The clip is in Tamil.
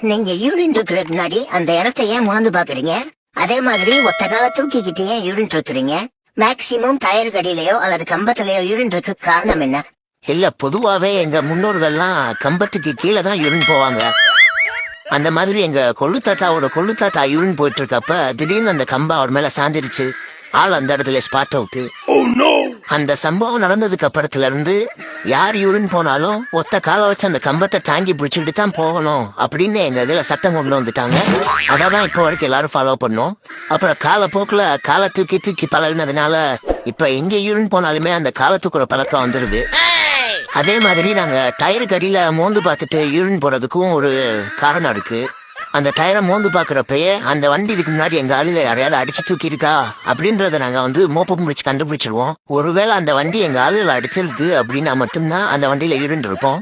நீங்க யூரின் இருக்கிறதுக்கு முன்னாடி அந்த இடத்த ஏன் உணர்ந்து பாக்குறீங்க அதே மாதிரி ஒத்த கால தூக்கிக்கிட்டு ஏன் யூரின் இருக்கிறீங்க மேக்சிமம் டயர் கடியிலயோ அல்லது கம்பத்திலயோ யூரின் இருக்க காரணம் என்ன? இல்ல பொதுவாவே எங்க முன்னோர்கள்லாம் கம்பத்துக்கு கீழே தான் யூரின் போவாங்க. அந்த மாதிரி எங்க கொள்ளு தாத்தாவோட கொள்ளு தாத்தா யூரின் போயிட்டு இருக்கப்ப திடீர்னு அந்த கம்பம் அவர் மேல சாஞ்சிருச்சு. ஆள் அந்த இடத்துல ஸ்பாட் அவுட் அந்த சம்பவம் நடந்ததுக்கு அப்புறத்துல இருந்து யார் யூரின் போனாலும் ஒத்த காலை வச்சு அந்த கம்பத்தை தாங்கி பிடிச்சிட்டு தான் போகணும் அப்படின்னு எங்க இதுல சட்டம் கொண்டு வந்துட்டாங்க. அதான் இப்போ வரைக்கும் எல்லாரும் ஃபாலோ பண்ணோம். அப்புறம் காலப்போக்கில் காலை தூக்கி தூக்கி பழகினதுனால இப்ப எங்க யூரின் போனாலுமே அந்த காலை தூக்குற பழக்கம் வந்துருது. அதே மாதிரி நாங்க டயருக்கு அடியில மோந்து பார்த்துட்டு யூரின் போறதுக்கும் ஒரு காரணம் இருக்கு. அந்த டயரை மோந்து பார்க்குறப்பயே அந்த வண்டி இதுக்கு முன்னாடி எங்கள் ஆளுல யாரையாவது அடிச்சு தூக்கியிருக்கா? அப்படின்றத நாங்கள் வந்து மோப்பம் முடிச்சு கண்டுபிடிச்சிருவோம். ஒருவேளை அந்த வண்டி எங்கள் ஆளுல அடிச்சிருக்கு அப்படின்னா மட்டும்தான் அந்த வண்டியில் யூரின் இருப்போம்